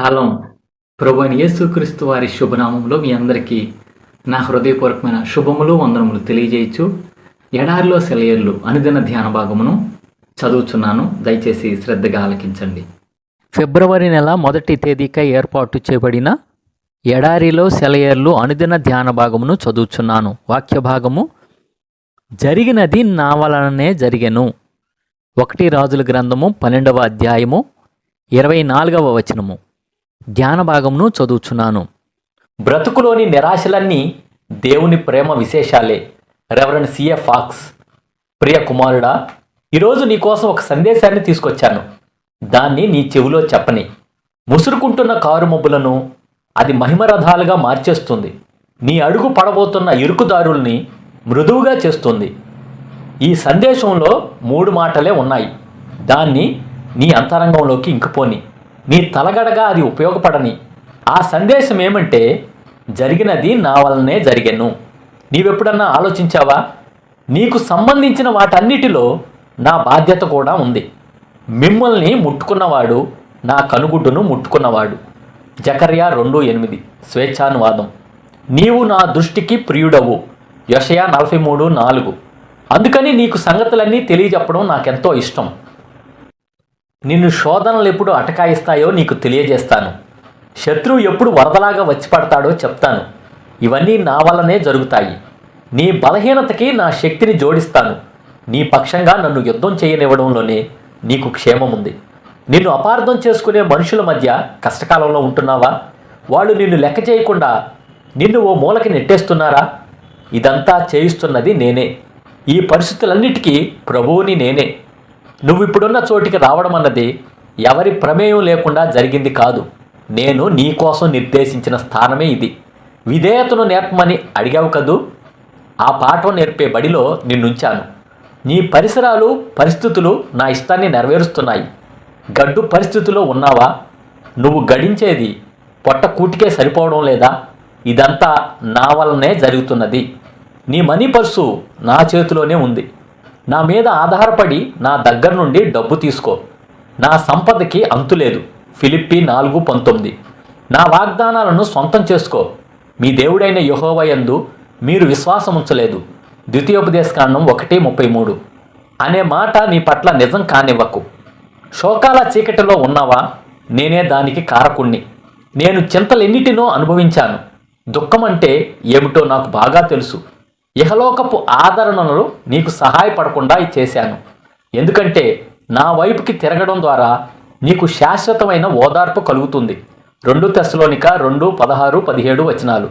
షాలం ప్రభు యేసుక్రీస్తు వారి శుభనామంలో మీ అందరికీ నా హృదయపూర్వకమైన శుభములు వందనములు తెలియజేయచ్చు. ఎడారిలో సెలయర్లు అనుదిన ధ్యాన భాగమును చదువుచున్నాను. దయచేసి శ్రద్ధగా ఆలకించండి. ఫిబ్రవరి నెల మొదటి తేదీకై ఏర్పాటు చేయబడిన ఎడారిలో సెలయర్లు అనుదిన ధ్యాన భాగమును చదువుచున్నాను. వాక్య భాగము జరిగినది నా వలననే జరిగెను. ఒకటి రాజుల గ్రంథము పన్నెండవ అధ్యాయము ఇరవై నాలుగవ వచనము. ధ్యాన భాగమును చదువుచున్నాను. బ్రతుకులోని నిరాశలన్నీ దేవుని ప్రేమ విశేషాలే. రెవరెండ్ సిఎఫ్ ఫాక్స్ ప్రియ కుమారుడా ఈరోజు నీకోసం ఒక సందేశాన్ని తీసుకొచ్చాను. దాన్ని నీ చెవిలో చెప్పని. ముసురుకుంటున్న కారు మబ్బులను అది మహిమరథాలుగా మార్చేస్తుంది. నీ అడుగు పడబోతున్న ఇరుకుదారుల్ని మృదువుగా చేస్తుంది. ఈ సందేశంలో మూడు మాటలే ఉన్నాయి. దాన్ని నీ అంతరంగంలోకి ఇంకిపోని. నీ తలగడగా అది ఉపయోగపడని. ఆ సందేశం ఏమంటే జరిగినది నా వలనే జరిగెను. నీవెప్పుడన్నా ఆలోచించావా? నీకు సంబంధించిన వాటన్నిటిలో నా బాధ్యత కూడా ఉంది. మిమ్మల్ని ముట్టుకున్నవాడు నా కనుగుడ్డును ముట్టుకున్నవాడు. జకర్యా రెండు ఎనిమిది స్వేచ్ఛానువాదం. నీవు నా దృష్టికి ప్రియుడవు. యషయా నలభై మూడు నాలుగు. అందుకని నీకు సంగతులన్నీ తెలియజెప్పడం నాకెంతో ఇష్టం. నిన్ను శోధనలు ఎప్పుడు అటకాయిస్తాయో నీకు తెలియజేస్తాను. శత్రువు ఎప్పుడు వరదలాగా వచ్చి పడతాడో చెప్తాను. ఇవన్నీ నా వల్లనే జరుగుతాయి. నీ బలహీనతకి నా శక్తిని జోడిస్తాను. నీ పక్షంగా నన్ను యుద్ధం చేయనివ్వడంలోనే నీకు క్షేమం ఉంది నిన్ను అపార్థం చేసుకునే మనుషుల మధ్య కష్టకాలంలో ఉంటున్నావా? వాళ్ళు నిన్ను లెక్క చేయకుండా నిన్ను ఓ మూలకి నెట్టేస్తున్నారా? ఇదంతా చేయిస్తున్నది నేనే. ఈ పరిస్థితులన్నిటికీ ప్రభువుని నేనే. నువ్వు ఇప్పుడున్న చోటికి రావడం అన్నది ఎవరి ప్రమేయం లేకుండా జరిగింది కాదు. నేను నీ కోసం నిర్దేశించిన స్థానమే ఇది. విధేయతను నేర్పమని అడిగావు కదూ? ఆ పాఠం నేర్పే బడిలో నిన్నుంచాను. నీ పరిసరాలు పరిస్థితులు నా ఇష్టాన్ని నెరవేరుస్తున్నాయి. గడ్డు పరిస్థితిలో ఉన్నావా? నువ్వు గడించేది పొట్ట కూటికే సరిపోవడం లేదా? ఇదంతా నా వలనే జరుగుతున్నది. నీ మనీ పర్సు నా చేతిలోనే ఉంది. నా మీద ఆధారపడి నా దగ్గర నుండి డబ్బు తీసుకో. నా సంపదకి అంతులేదు ఫిలిప్పి నాలుగు పంతొమ్మిది. నా వాగ్దానాలను సొంతం చేసుకో. మీ దేవుడైన యహోవయందు మీరు విశ్వాసం ఉంచలేదు. ద్వితీయోపదేశకాండం ఒకటి ముప్పై మూడు. అనే మాట నీ పట్ల నిజం కానివ్వకు. శోకాల చీకటిలో ఉన్నావా? నేనే దానికి కారకుణ్ణి. నేను చింతలెన్నిటినో అనుభవించాను. దుఃఖం అంటే ఏమిటో నాకు బాగా తెలుసు. ఇహలోకపు ఆదరణలు నీకు సహాయపడకుండా చేశాను. ఎందుకంటే నా వైపుకి తిరగడం ద్వారా నీకు శాశ్వతమైన ఓదార్పు కలుగుతుంది. రెండు తెస్లోనిక రెండు పదహారు పదిహేడు వచనాలు.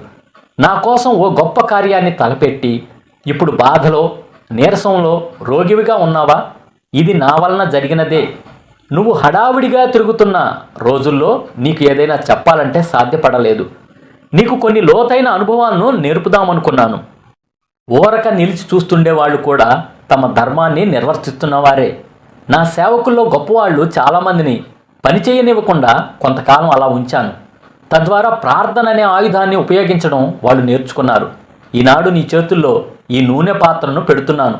నా కోసం ఓ గొప్ప కార్యాన్ని తలపెట్టి ఇప్పుడు బాధలో నీరసంలో రోగివిగా ఉన్నావా? ఇది నా వలన జరిగినదే. నువ్వు హడావిడిగా తిరుగుతున్న రోజుల్లో నీకు ఏదైనా చెప్పాలంటే సాధ్యపడలేదు. నీకు కొన్ని లోతైన అనుభవాలను నేర్పుదామనుకున్నాను. ఓరక నిలిచి చూస్తుండే వాళ్ళు కూడా తమ ధర్మాన్ని నిర్వర్తిస్తున్నవారే. నా సేవకుల్లో గొప్పవాళ్ళు చాలామందిని పని చేయనివ్వకుండా కొంతకాలం అలా ఉంచాను. తద్వారా ప్రార్థన అనే ఆయుధాన్ని ఉపయోగించడం వాళ్ళు నేర్చుకున్నారు. ఈనాడు నీ చేతుల్లో ఈ నూనె పాత్రను పెడుతున్నాను.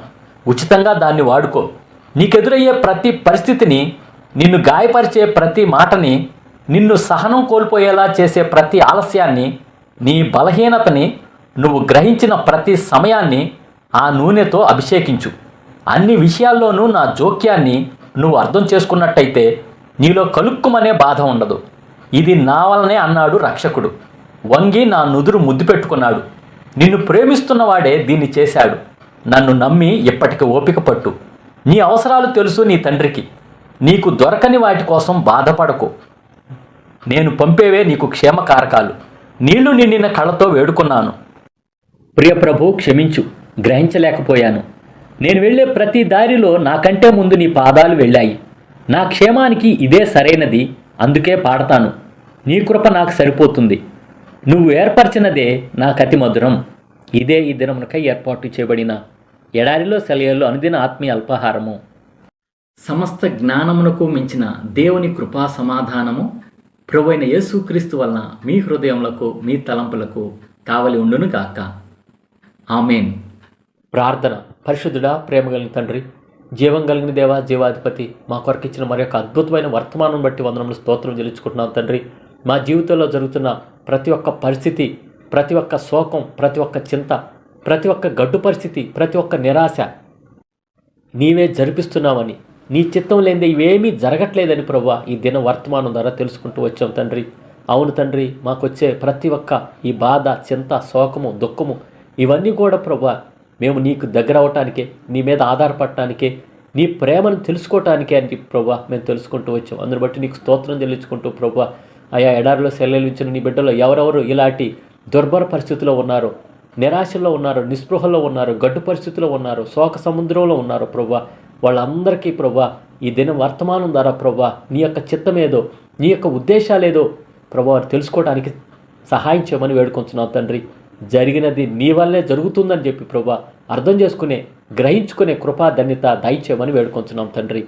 ఉచితంగా దాన్ని వాడుకో. నీకెదురయ్యే ప్రతి పరిస్థితిని నిన్ను గాయపరిచే ప్రతి మాటని నిన్ను సహనం కోల్పోయేలా చేసే ప్రతి ఆలస్యాన్ని నీ బలహీనతని నువ్వు గ్రహించిన ప్రతి సమయాన్ని ఆ నూనెతో అభిషేకించు. అన్ని విషయాల్లోనూ నా జోక్యాన్ని నువ్వు అర్థం చేసుకున్నట్టయితే నీలో కలుక్కుమనే బాధ ఉండదు. ఇది నా వలనే అన్నాడు రక్షకుడు. వంగి నా నుదురు ముద్దు పెట్టుకున్నాడు. నిన్ను ప్రేమిస్తున్నవాడే దీన్ని చేశాడు. నన్ను నమ్మి ఇప్పటికి ఓపిక పట్టు. నీ అవసరాలు తెలుసు నీ తండ్రికి. నీకు దొరకని వాటి కోసం బాధపడకు. నేను పంపేవే నీకు క్షేమకారకాలు. నీళ్ళు నిండిన కళ్ళతో వేడుకున్నాను. ప్రియప్రభు క్షమించు. గ్రహించలేకపోయాను. నేను వెళ్ళే ప్రతి దారిలో నాకంటే ముందు నీ పాదాలు వెళ్ళాయి. నా క్షేమానికి ఇదే సరైనది అందుకే పాడతాను. నీ కృప నాకు సరిపోతుంది. నువ్వు ఏర్పరచినదే నా కతి మధురం. ఇదే ఈ దినమునకై ఏర్పాటు చేయబడిన ఎడారిలో సెలయల్లో అనుదిన ఆత్మీయ అల్పాహారము. సమస్త జ్ఞానమునకు మించిన దేవుని కృపా సమాధానము ప్రభు అయిన యేసుక్రీస్తు వలన మీ హృదయములకు మీ తలంపులకు కావలి ఉండును గాక ఆమెన్. ప్రార్థన. పరిశుద్ధుడా ప్రేమ కలిగిన తండ్రి జీవం కలిగిన దేవా జీవాధిపతి మా కొరకు ఇచ్చిన మరి యొక్క అద్భుతమైన వర్తమానం బట్టి వందనములు స్తోత్రం చెల్లించుకుంటున్నాం తండ్రి. మా జీవితంలో జరుగుతున్న ప్రతి ఒక్క పరిస్థితి ప్రతి ఒక్క శోకం ప్రతి ఒక్క చింత ప్రతి ఒక్క గడ్డు పరిస్థితి ప్రతి ఒక్క నిరాశ నీవే జరిపిస్తున్నావని నీ చిత్తం లేనిదే ఇవేమీ జరగట్లేదని ప్రభా ఈ దిన వర్తమానం ద్వారా తెలుసుకుంటూ వచ్చాం తండ్రి. అవును తండ్రి మాకొచ్చే ప్రతి ఒక్క ఈ బాధ చింత శోకము దుఃఖము ఇవన్నీ కూడా ప్రభా మేము నీకు దగ్గర అవటానికే నీ మీద ఆధారపడటానికే నీ ప్రేమను తెలుసుకోవటానికే అని ప్రభా మేము తెలుసుకుంటూ వచ్చాం. అందుని బట్టి నీకు స్తోత్రం చెల్లించుకుంటూ ప్రభా ఆయా ఎడారిలో సెల్లెలించిన నీ బిడ్డలో ఎవరెవరు ఇలాంటి దుర్భర పరిస్థితిలో ఉన్నారో నిరాశలో ఉన్నారు నిస్పృహలో ఉన్నారు గడ్డు పరిస్థితిలో ఉన్నారు శోక సముద్రంలో ఉన్నారు ప్రభా వాళ్ళందరికీ ప్రభా ఈ దినం వర్తమానం ద్వారా ప్రభా నీ యొక్క చిత్తమేదో నీ యొక్క ఉద్దేశాలేదో ప్రభా వారు తెలుసుకోవడానికి సహాయం చేయమని వేడుకొంచున్నావు తండ్రి. జరిగినది నీ వల్లే జరుగుతుందని చెప్పి ప్రభా అర్థం చేసుకునే గ్రహించుకునే కృపా ధన్యత దయచేయమని వేడుకొంచున్నాం తండ్రి.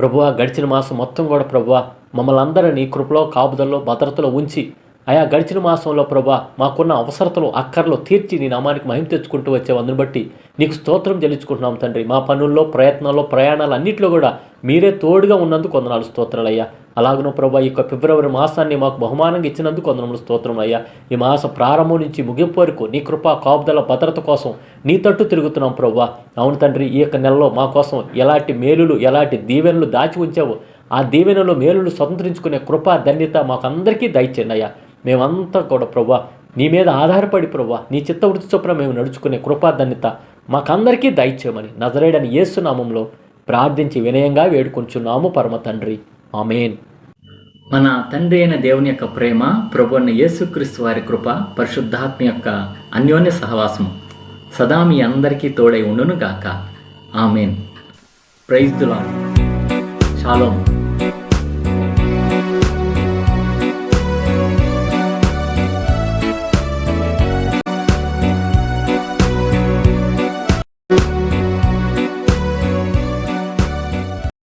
ప్రభువా గడిచిన మాసం మొత్తం కూడా ప్రభువా మమ్మల్ని అందరినీ కృపలో కాపుదల్లో భద్రతలో ఉంచి ఆయా గడిచిన మాసంలో ప్రభా మాకున్న అవసరతలు అక్కర్లు తీర్చి నీ నామానికి మహిమ తెచ్చుకుంటూ వచ్చే వందని బట్టి నీకు స్తోత్రం చెల్లించుకుంటున్నాం తండ్రి. మా పనుల్లో ప్రయత్నాల్లో ప్రయాణాలు అన్నింటిలో కూడా మీరే తోడుగా ఉన్నందుకు వందనాలు స్తోత్రాలయ్యా. అలాగను ప్రభా ఈ యొక్క ఫిబ్రవరి మాసాన్ని మాకు బహుమానంగా ఇచ్చినందుకు అందరములు స్తోత్రం అయ్యా. ఈ మాస ప్రారంభం నుంచి ముగింపు వరకు నీ కృప కాపుదల భద్రత కోసం నీ తట్టు తిరుగుతున్నాం ప్రభా. అవును తండ్రి ఈ యొక్క నెలలో మా కోసం ఎలాంటి మేలులు ఎలాంటి దీవెనలు దాచి ఉంచావు ఆ దీవెనలో మేలులు స్వతంత్రించుకునే కృప ధన్యత మాకందరికీ దయచేయండి అయ్యా. మేమంతా కూడా ప్రభా నీ మీద ఆధారపడి ప్రభా నీ చిత్తవృత్తి చొప్పున మేము నడుచుకునే కృపా ధన్యత మాకందరికీ దయచేయమని నజరేడని ఏసునామంలో ప్రార్థించి వినయంగా వేడుకొంచున్నాము పరమ తండ్రి. ఆమెన్. మన తండ్రి అయిన దేవుని యొక్క ప్రేమ ప్రభు అయిన యేసుక్రీస్తు వారి కృప పరిశుద్ధాత్మ యొక్క అన్యోన్య సహవాసం సదా మీ అందరికీ తోడై ఉండును గాక ఆమెన్. Praise దులా shalom.